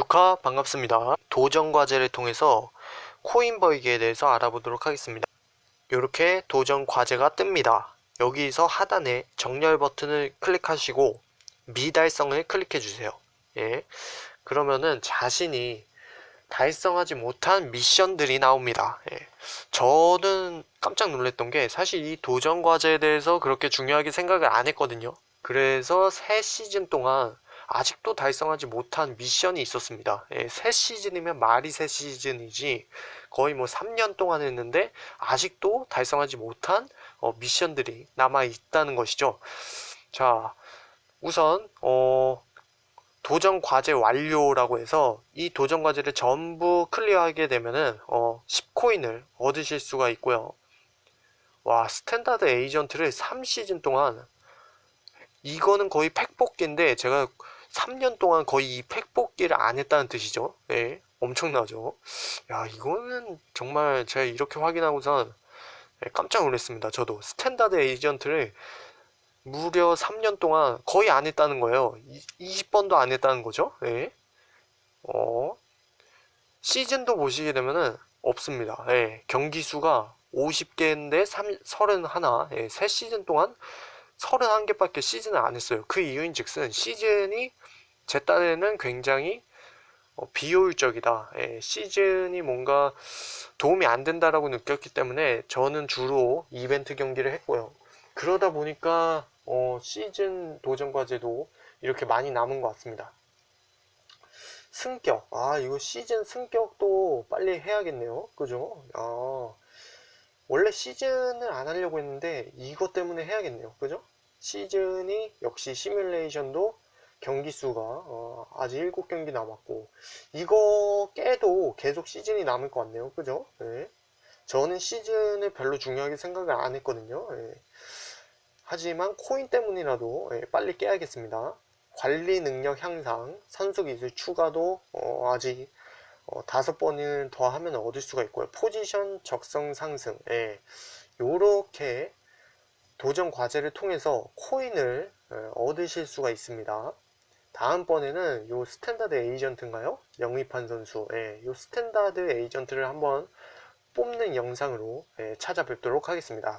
6화 반갑습니다. 도전 과제를 통해서 코인 벌기에 대해서 알아보도록 하겠습니다. 이렇게 도전 과제가 뜹니다. 여기서 하단에 정렬 버튼을 클릭하시고 미달성을 클릭해 주세요. 예. 그러면은 자신이 달성하지 못한 미션들이 나옵니다. 예. 저는 깜짝 놀랐던 게 사실 이 도전 과제에 대해서 그렇게 중요하게 생각을 안 했거든요. 그래서 새 시즌 동안 아직도 달성하지 못한 미션이 있었습니다. 예, 새 시즌이면 말이 새 시즌이지 거의 뭐 3년 동안 했는데 아직도 달성하지 못한 어, 미션들이 남아 있다는 것이죠. 자, 우선 어, 도전 과제 완료라고 해서 이 도전 과제를 전부 클리어하게 되면은 어, 10코인을 얻으실 수가 있고요. 와, 스탠다드 에이전트를 3시즌 동안 이거는 거의 팩 뽑기인데 제가 3년 동안 거의 이 팩뽑기를 안 했다는 뜻이죠. 네, 엄청나죠. 야, 이거는 정말 제가 이렇게 확인하고선 네, 깜짝 놀랐습니다. 저도 스탠다드 에이전트를 무려 3년 동안 거의 안 했다는 거예요. 20번도 안 했다는 거죠. 네. 어, 시즌도 보시게 되면은 없습니다. 예, 경기 수가 50개인데 3, 31, 예, 3시즌 동안 31개밖에 시즌을 안 했어요. 그 이유인 즉슨 시즌이 제 딴에는 굉장히 어, 비효율적이다. 예, 시즌이 뭔가 도움이 안 된다라고 느꼈기 때문에 저는 주로 이벤트 경기를 했고요. 그러다 보니까 어, 시즌 도전 과제도 이렇게 많이 남은 것 같습니다. 승격. 아, 이거 시즌 승격도 빨리 해야겠네요. 그죠? 아, 원래 시즌을 안 하려고 했는데 이것 때문에 해야겠네요. 그죠? 시즌이 역시 시뮬레이션도 경기 수가 어, 아직 7경기 남았고 이거 깨도 계속 시즌이 남을 것 같네요. 그죠? 네. 저는 시즌을 별로 중요하게 생각을 안 했거든요. 예. 하지만 코인 때문이라도 예, 빨리 깨야겠습니다. 관리 능력 향상, 선수 기술 추가도 어, 아직 어, 다섯 번을 더 하면 얻을 수가 있고요. 포지션 적성 상승, 예. 요렇게 도전 과제를 통해서 코인을 예, 얻으실 수가 있습니다. 다음번에는 요 스탠다드 에이전트인가요? 영입한 선수, 예, 요 스탠다드 에이전트를 한번 뽑는 영상으로 예, 찾아뵙도록 하겠습니다.